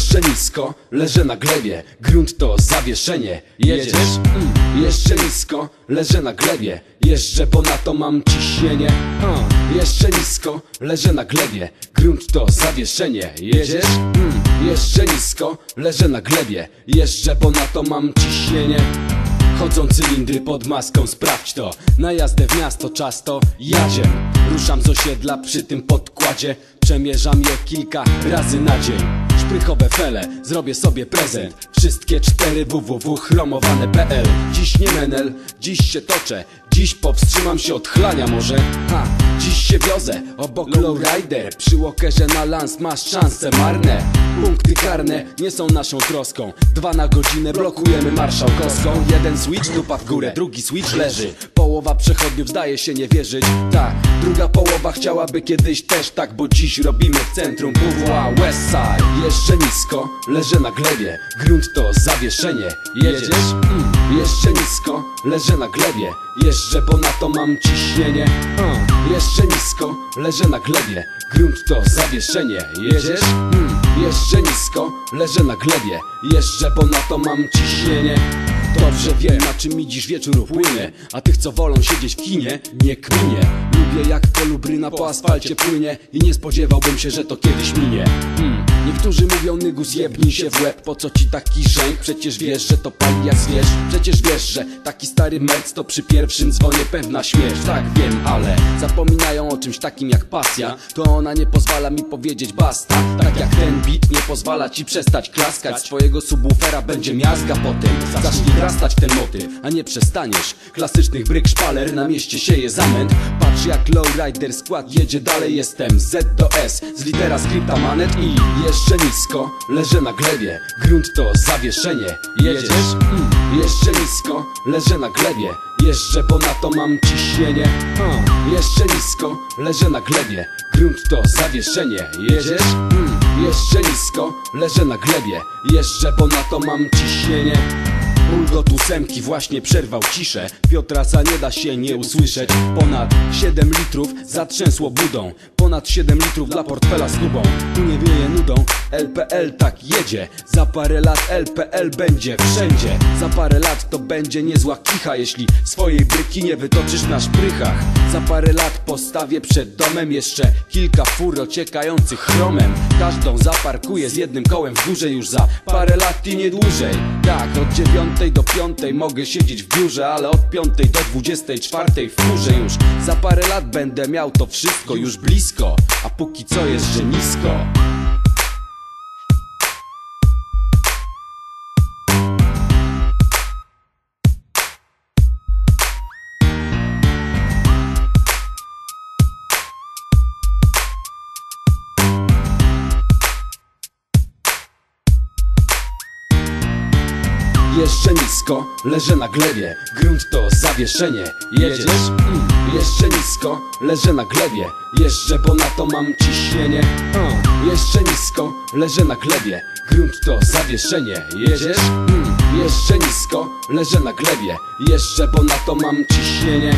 Jeszcze nisko, leżę na glebie Grunt to zawieszenie Jedziesz? Mm. Jeszcze nisko, leżę na glebie Jeżdżę, bo na to mam ciśnienie uh. Jeszcze nisko, leżę na glebie Grunt to zawieszenie Jedziesz? Mm. Jeszcze nisko, leżę na glebie Jeżdżę, bo na to mam ciśnienie Chodzą cylindry pod maską, sprawdź to Na jazdę w miasto czas to jadziem Ruszam z osiedla przy tym podkładzie Przemierzam je kilka razy na dzień Szprychowe fele, zrobię sobie prezent. Wszystkie cztery www.chromowane.pl Dziś nie menel, dziś się toczę. Dziś powstrzymam się od chlania może. Ha, dziś się wiozę obok lowrider. Przy walkerze na lans masz szanse marne. Punkty karne nie są naszą troską. Dwa na godzinę blokujemy marszałkowską. Jeden switch dupa w górę, drugi switch leży Połowa przechodniów zdaje się nie wierzyć Tak, druga połowa chciałaby kiedyś też tak Bo dziś robimy w centrum WWA Westside Jeszcze nisko, leżę na glebie Grunt to zawieszenie Jedziesz? Mm. Jeszcze nisko, leżę na glebie Jeżdżę, bo na to mam ciśnienie uh. Jeszcze nisko, leżę na glebie Grunt to zawieszenie Jedziesz? Mm. Jeszcze nisko, leżę na glebie Jeżdżę, bo na to mam ciśnienie Dobrze wiem, na czym mi dziś wieczór upłynie A tych co wolą siedzieć w kinie, nie kminie Lubię jak kolubryna po asfalcie płynie I nie spodziewałbym się, że to kiedyś minie hmm. Mówią nygus jebnij się w łeb. Po co ci taki rzęk? Przecież wiesz, że to pali jak zwierz. Przecież wiesz, że taki stary merc to przy pierwszym dzwonie pewna śmierć. Tak wiem, ale zapominają o czymś takim jak pasja. To ona nie pozwala mi powiedzieć basta. Tak jak ten beat nie pozwala ci przestać klaskać. Swojego subwoofera będzie miazga potem Zacznij rastać ten motyw, a nie przestaniesz. Klasycznych bryk szpaler na mieście sieje zamęt. Patrz jak lowrider skład jedzie dalej. Jestem Z do S z litera skrypta manet i jeszcze nisko, leżę na glebie Grunt to zawieszenie Jedziesz? Mm. Jeszcze nisko, leżę na glebie Jeszcze, bo na to mam ciśnienie uh. Jeszcze nisko, leżę na glebie Grunt to zawieszenie Jedziesz? Mm. Jeszcze nisko, leżę na glebie Jeszcze, bo na to mam ciśnienie Bulgot ósemki właśnie przerwał ciszę. Piotrasa nie da się nie usłyszeć. Ponad 7 litrów zatrzęsło budą. Ponad 7 litrów dla portfela z tubą Tu nie wieje nudą. LPL tak jedzie. Za parę lat LPL będzie wszędzie. Za parę lat to będzie niezła kicha. Jeśli swojej bryki nie wytoczysz na szprychach. Za parę lat postawię przed domem Jeszcze kilka fur ociekających chromem. Każdą zaparkuję z jednym kołem w górze Już za parę lat i nie dłużej. Tak, od dziewiątej do piątej. Mogę siedzieć w biurze Ale od piątej do dwudziestej czwartej w już. Za parę lat będę miał to wszystko już blisko. A póki co jeszcze nisko Jeszcze nisko, leżę na glebie Grunt to zawieszenie Jedziesz? Mm. Jeszcze nisko, leżę na glebie Jeszcze, bo na to mam ciśnienie uh. Jeszcze nisko, leżę na glebie Grunt to zawieszenie Jedziesz? Mm. Jeszcze nisko, leżę na glebie Jeszcze, bo na to mam ciśnienie